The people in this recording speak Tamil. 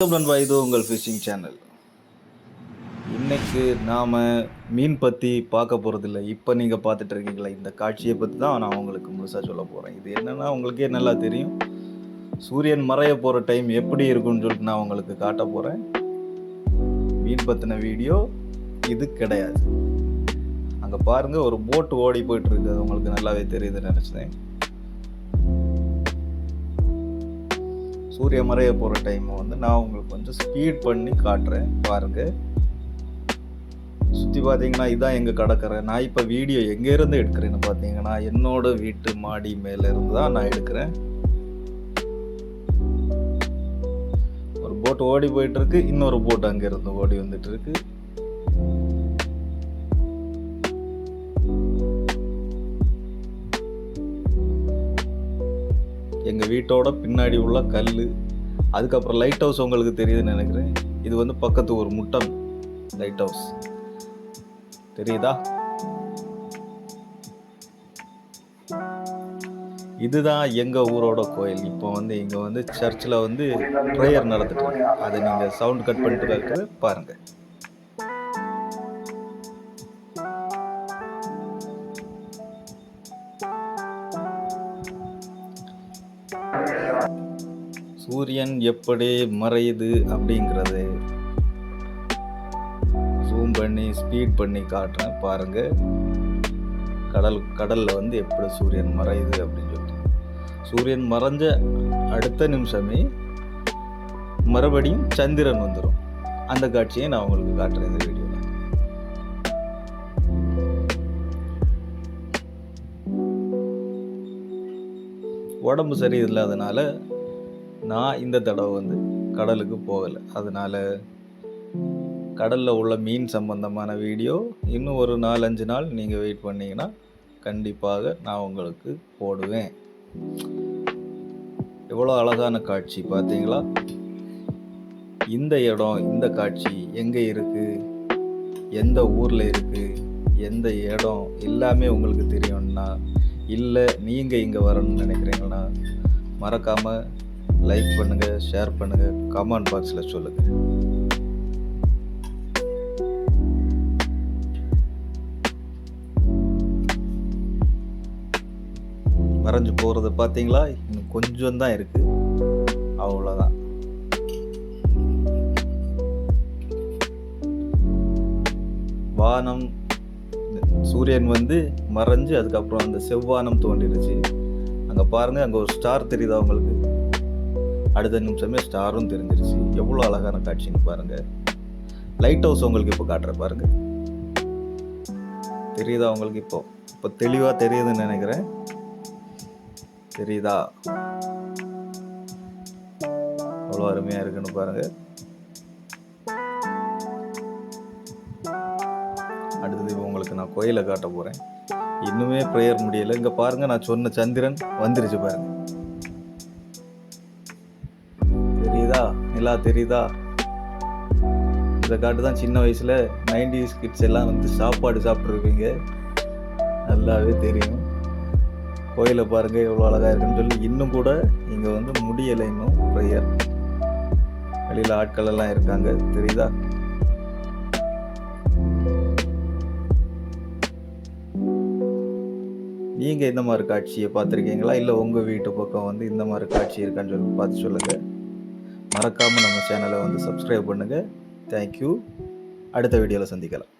வணக்கம் நண்பா இது உங்கள் ஃபிஷிங் சேனல் இன்னைக்கு நாம் மீன் பற்றி பார்க்க போகிறதில்ல இப்போ நீங்கள் பார்த்துட்டு இருக்கீங்களா? இந்த காட்சியை பற்றி தான் நான் உங்களுக்கு முழுசாக சொல்ல போகிறேன் இது என்னென்னா உங்களுக்கே நல்லா தெரியும். சூரியன் மறைய போகிற டைம் எப்படி இருக்கும்னு சொல்லிட்டு நான் உங்களுக்கு காட்ட போகிறேன் மீன் பற்றின வீடியோ இது கிடையாது. அங்கே பாருங்கள் ஒரு போட்டு ஓடி போயிட்டுருக்கு அது உங்களுக்கு நல்லாவே தெரியுதுன்னு நினச்சேன். சூரிய மறைய போகிற டைமை வந்து நான் உங்களுக்கு கொஞ்சம் ஸ்பீட் பண்ணி காட்டுறேன் பாருங்கள் சுற்றி பார்த்தீங்கன்னா இதான் எங்கள் கடற்கரை நான் இப்போ வீடியோ எங்கேருந்து எடுக்கிறேன்னு பார்த்தீங்கன்னா என்னோட வீட்டு மாடி மேலே இருந்து தான் நான் எடுக்கிறேன். ஒரு போட் ஓடி போயிட்டுருக்கு இன்னொரு போட் அங்கேருந்து ஓடி வந்துட்டுருக்கு எங்கள் வீட்டோட பின்னாடி உள்ள கல் அதுக்கப்புறம் லைட் ஹவுஸ் உங்களுக்கு தெரியுதுன்னு நினைக்கிறேன். இது வந்து பக்கத்து ஒரு முட்டம் லைட் ஹவுஸ் தெரியுதா? இதுதான் எங்கள் ஊரோட கோயில். இப்போ வந்து இங்கே வந்து சர்ச்சில் வந்து ப்ரேயர் நடந்துட்டு அதை நீங்கள் சவுண்ட் கட் பண்ணிட்டு இருக்கிறது பாருங்கள் சூரியன் எப்படி மறையுது அப்படிங்கிறது ஜூம் பண்ணி ஸ்பீட் பண்ணி காட்டுறேன். பாருங்க. கடல் கடலில் வந்து எப்படி சூரியன் மறையுது அப்படின்னு சொல்லிட்டு. சூரியன் மறைஞ்ச அடுத்த நிமிஷமே மறுபடியும் சந்திரன் வந்துடும் அந்த காட்சியை நான் உங்களுக்கு காட்டுறேன் இந்த வீடியோ உடம்பு சரியில்லாதனால நான் இந்த தடவை வந்து கடலுக்கு போகலை. அதனால் கடலில் உள்ள மீன் சம்பந்தமான வீடியோ இன்னும் ஒரு நாலஞ்சு நாள் நீங்கள் வெயிட் பண்ணிங்கன்னா கண்டிப்பாக நான் உங்களுக்கு போடுவேன். எவ்வளோ அழகான காட்சி பார்த்தீங்களா? இந்த இடம் இந்த காட்சி எங்கே இருக்குது எந்த ஊரில் இருக்குது எந்த இடம்? எல்லாமே உங்களுக்கு தெரியும்னா இல்லை நீங்கள் இங்கே வரணும்னு நினைக்கிறீங்கன்னா மறக்காமல் லைக் பண்ணுங்கள் ஷேர் பண்ணுங்கள் கமெண்ட் பாக்ஸில் சொல்லுங்கள் மறைஞ்சு போகிறது பார்த்தீங்களா இன்னும் கொஞ்சம் தான் இருக்குது அவ்வளோதான் வானம் சூரியன் வந்து மறைஞ்சு அதுக்கப்புறம் அந்த செவ்வானம் தோண்டிடுச்சு அங்கே பாருங்கள் அங்கே ஒரு ஸ்டார் தெரியுதா உங்களுக்கு? அடுத்த நிமிஷமே ஸ்டாரும் தெரிஞ்சிருச்சு. எவ்வளோ அழகான காட்சின்னு பாருங்கள் லைட் ஹவுஸ் உங்களுக்கு இப்போ காட்டுற பாருங்கள் தெரியுதா உங்களுக்கு இப்போ? இப்போ தெளிவாக தெரியுதுன்னு நினைக்கிறேன். தெரியுதா? அவ்வளோ அருமையாக இருக்குன்னு பாருங்கள் அடுத்தது உங்களுக்கு நான் கோயிலை காட்ட போகிறேன் இன்னுமே ப்ரேயர் முடியலை. இங்கே பாருங்கள் நான் சொன்ன சந்திரன் வந்துருச்சு பாருங்கள் தெரியுதா? நிலா தெரியுதா? இதை காட்டு தான் சின்ன வயசில் நைன்டிஸ் கிட்ஸ் எல்லாம் வந்து சாப்பாடு சாப்பிட்ருப்பீங்க நல்லாவே தெரியும். கோயிலை பாருங்கள் எவ்வளோ அழகாக இருக்குன்னு சொல்லி இன்னும் கூட இங்கே வந்து முடியலை இன்னும் ப்ரேயர் வெளியில் ஆட்கள் எல்லாம் இருக்காங்க. தெரியுதா? நீங்கள் இந்த மாதிரி காட்சியை பார்த்துருக்கீங்களா? இல்லை உங்கள் வீட்டு பக்கம் வந்து இந்த மாதிரி காட்சி இருக்கான்னு சொல்லி பார்த்து சொல்லுங்கள் மறக்காமல் நம்ம சேனலை வந்து சப்ஸ்கிரைப் பண்ணுங்கள் தேங்க்யூ அடுத்த வீடியோவில் சந்திக்கலாம்.